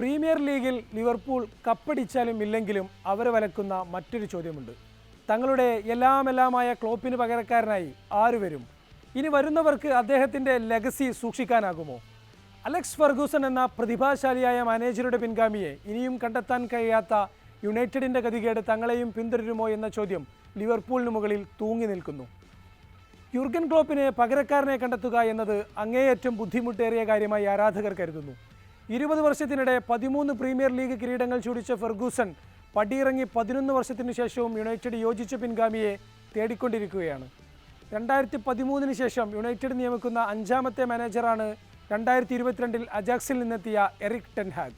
Premier ലീഗിൽ Liverpool കപ്പടിച്ചാലും ഇല്ലെങ്കിലും അവരെ വലക്കുന്ന മറ്റൊരു ചോദ്യമുണ്ട്. തങ്ങളുടെ എല്ലാമെല്ലാമായ ക്ലോപ്പിന് പകരക്കാരനായി ആര് വരും? ഇനി വരുന്നവർക്ക് അദ്ദേഹത്തിന്റെ ലെഗസി സൂക്ഷിക്കാനാകുമോ? അലക്സ് ഫർഗൂസൺ എന്ന പ്രതിഭാശാലിയായ മാനേജറുടെ പിൻഗാമിയെ ഇനിയും കണ്ടെത്താൻ കഴിയാത്ത യുണൈറ്റഡിന്റെ ഗതികേട് തങ്ങളെയും പിന്തുടരുമോ എന്ന ചോദ്യം ലിവർപൂളിന് മുകളിൽ തൂങ്ങി നിൽക്കുന്നു. യുർഗൻ ക്ലോപ്പിനെ പകരക്കാരനെ കണ്ടെത്തുക എന്നത് അങ്ങേയറ്റം ബുദ്ധിമുട്ടേറിയ കാര്യമായി ആരാധകർ കരുതുന്നു. ഇരുപത് വർഷത്തിനിടെ പതിമൂന്ന് പ്രീമിയർ ലീഗ് കിരീടങ്ങൾ ചൂടിച്ച ഫെർഗൂസൺ പടിയിറങ്ങി പതിനൊന്ന് വർഷത്തിനു ശേഷവും യുണൈറ്റഡ് യോജിച്ച പിൻഗാമിയെ തേടിക്കൊണ്ടിരിക്കുകയാണ്. രണ്ടായിരത്തി പതിമൂന്നിന് ശേഷം യുണൈറ്റഡ് നിയമിക്കുന്ന അഞ്ചാമത്തെ മാനേജറാണ് രണ്ടായിരത്തി ഇരുപത്തിരണ്ടിൽ അജാക്സിൽ നിന്നെത്തിയ എറിക് ടെൻഹാഗ്.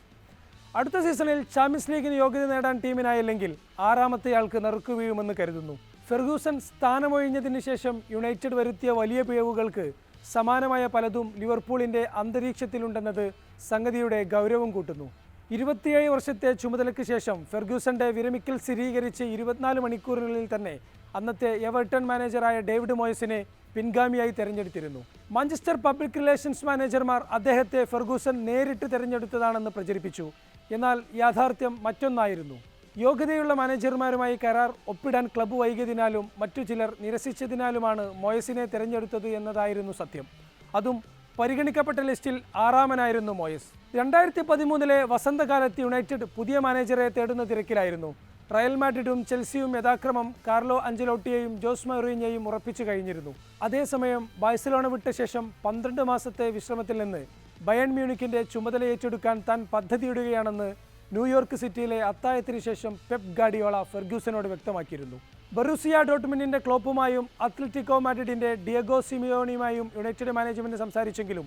അടുത്ത സീസണിൽ ചാമ്പ്യൻസ് ലീഗിന് യോഗ്യത നേടാൻ ടീമിനായില്ലെങ്കിൽ ആറാമത്തെയാൾക്ക് നറുക്കു വീഴുമെന്ന് കരുതുന്നു. ഫെർഗൂസൺ സ്ഥാനമൊഴിഞ്ഞതിന് ശേഷം യുണൈറ്റഡ് വരുത്തിയ വലിയ പിഴവുകൾക്ക് സമാനമായ പലതും ലിവർപൂളിന്റെ അന്തരീക്ഷത്തിലുണ്ടെന്നത് സംഗതിയുടെ ഗൗരവം കൂട്ടുന്നു. ഇരുപത്തിയേഴ് വർഷത്തെ ചുമതലയ്ക്ക് ശേഷം ഫെർഗൂസന്റെ വിരമിക്കൽ സ്ഥിരീകരിച്ച് ഇരുപത്തിനാല് മണിക്കൂറിനുള്ളിൽ തന്നെ അന്നത്തെ എവർട്ടൺ മാനേജറായ ഡേവിഡ് മോയസിനെ പിൻഗാമിയായി തെരഞ്ഞെടുത്തിരുന്നു. മാഞ്ചസ്റ്റർ പബ്ലിക് റിലേഷൻസ് മാനേജർമാർ അദ്ദേഹത്തെ ഫെർഗൂസൺ നേരിട്ട് തെരഞ്ഞെടുത്തതാണെന്ന് പ്രചരിപ്പിച്ചു. എന്നാൽ യാഥാർത്ഥ്യം മറ്റൊന്നായിരുന്നു. യോഗ്യതയുള്ള മാനേജർമാരുമായി കരാർ ഒപ്പിടാൻ ക്ലബ്ബ് വൈകിയതിനാലും മറ്റു ചിലർ നിരസിച്ചതിനാലുമാണ് മോയസിനെ തെരഞ്ഞെടുത്തത് എന്നതായിരുന്നു സത്യം. അതും പരിഗണിക്കപ്പെട്ട ലിസ്റ്റിൽ ആറാമനായിരുന്നു മോയസ്. രണ്ടായിരത്തി പതിമൂന്നിലെ വസന്തകാലത്ത് യുണൈറ്റഡ് പുതിയ മാനേജറെ തേടുന്ന തിരക്കിലായിരുന്നു. റയൽ മാഡ്രിഡും ചെൽസിയും യഥാക്രമം കാർലോ അഞ്ചലോട്ടിയെയും ജോസ് മൗറീഞ്ഞയെയും ഉറപ്പിച്ചു കഴിഞ്ഞിരുന്നു. അതേസമയം ബാഴ്സലോണ വിട്ട ശേഷം പന്ത്രണ്ട് മാസത്തെ വിശ്രമത്തിൽ നിന്ന് ബയൺ മ്യൂണിക്കിന്റെ ചുമതല ഏറ്റെടുക്കാൻ താൻ പദ്ധതിയിടുകയാണെന്ന് ന്യൂയോർക്ക് സിറ്റിയിലെ അത്തായത്തിന് ശേഷം പെപ് ഗാഡിയോള ഫെർഗ്യൂസനോട് വ്യക്തമാക്കിയിരുന്നു. ബറൂസിയ ഡോട്ട്മിനിന്റെ ക്ലോപ്പുമായും അത്ലറ്റിക്കോ മാഡ്രിഡിന്റെ ഡിയഗോ സിമിയോണിയുമായും യുണൈറ്റഡ് മാനേജ്മെന്റ് സംസാരിച്ചെങ്കിലും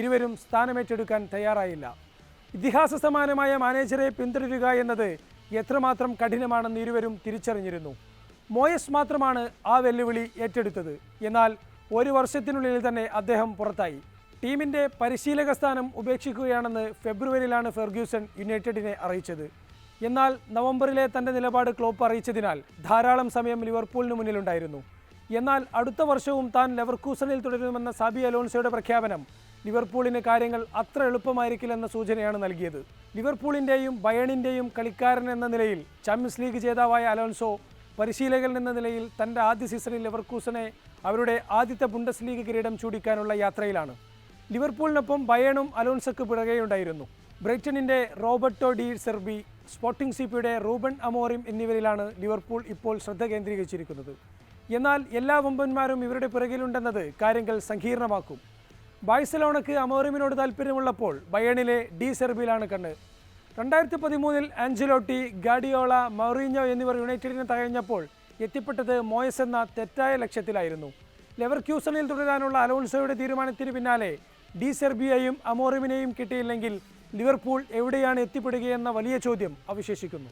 ഇരുവരും സ്ഥാനമേറ്റെടുക്കാൻ തയ്യാറായില്ല. ഇതിഹാസ സമാനമായ മാനേജറെ പിന്തുടരുക എന്നത് എത്രമാത്രം കഠിനമാണെന്ന് ഇരുവരും തിരിച്ചറിഞ്ഞിരുന്നു. മോയസ് മാത്രമാണ് ആ വെല്ലുവിളി ഏറ്റെടുത്തത്. എന്നാൽ ഒരു വർഷത്തിനുള്ളിൽ തന്നെ അദ്ദേഹം പുറത്തായി. ടീമിന്റെ പരിശീലക സ്ഥാനം ഉപേക്ഷിക്കുകയാണെന്ന് ഫെബ്രുവരിയിലാണ് ഫെർഗ്യൂസൺ യുണൈറ്റഡിനെ അറിയിച്ചത്. എന്നാൽ നവംബറിലെ തന്റെ നിലപാട് ക്ലോപ്പ് അറിയിച്ചതിനാൽ ധാരാളം സമയം ലിവർപൂളിന് മുന്നിലുണ്ടായിരുന്നു. എന്നാൽ അടുത്ത വർഷവും താൻ ലെവർക്കൂസണിൽ തുടരുമെന്ന സാബി അലോൺസോയുടെ പ്രഖ്യാപനം ലിവർപൂളിന് കാര്യങ്ങൾ അത്ര എളുപ്പമായിരിക്കില്ലെന്ന സൂചനയാണ് നൽകിയത്. ലിവർപൂളിന്റെയും ബയണിന്റെയും കളിക്കാരൻ എന്ന നിലയിൽ ചാമ്പ്യൻസ് ലീഗ് ജേതാവായ അലോൺസോ പരിശീലകൻ എന്ന നിലയിൽ തന്റെ ആദ്യ സീസണിൽ ലെവർക്കൂസനെ അവരുടെ ആദ്യത്തെ ബുണ്ടസ് ലീഗ് കിരീടം ചൂടിക്കാനുള്ള യാത്രയിലാണ്. ലിവർപൂളിനൊപ്പം ബയണും അലോൺസക്ക് പിറകെയുണ്ടായിരുന്നു. ബ്രൈറ്റണിന്റെ റോബർട്ടോ ഡി സെർബി സ്പോർട്ടിംഗ് സിപിയുടെ റൂബൻ അമോറിം എന്നിവരിലാണ് ലിവർപൂൾ ഇപ്പോൾ ശ്രദ്ധ കേന്ദ്രീകരിച്ചിരിക്കുന്നത്. എന്നാൽ എല്ലാ വമ്പന്മാരും ഇവരുടെ പിറകിലുണ്ടെന്നത് കാര്യങ്ങൾ സങ്കീർണമാക്കും. ബാഴ്സലോണയ്ക്ക് അമോറിമിനോട് താല്പര്യമുള്ളപ്പോൾ ബയണിലെ ഡി സെർബിയിലാണ് കണ്ണ്. രണ്ടായിരത്തി പതിമൂന്നിൽ ആഞ്ചലോട്ടി ഗാഡിയോള മൗറീഞ്ഞോ എന്നിവർ യുണൈറ്റഡിനെ തകഴിഞ്ഞപ്പോൾ എത്തിപ്പെട്ടത് മോയസ് എന്ന തെറ്റായ ലക്ഷ്യത്തിലായിരുന്നു. ലെവർ ക്യൂസണിൽ തുടരാനുള്ള അലോൺസോയുടെ തീരുമാനത്തിന് പിന്നാലെ ഡി സെർബിയയും അമോറിമിനെയും കിട്ടിയില്ലെങ്കിൽ ലിവർപൂൾ എവിടെയാണ് എത്തിപ്പെടുകയെന്ന വലിയ ചോദ്യം അവശേഷിക്കുന്നു.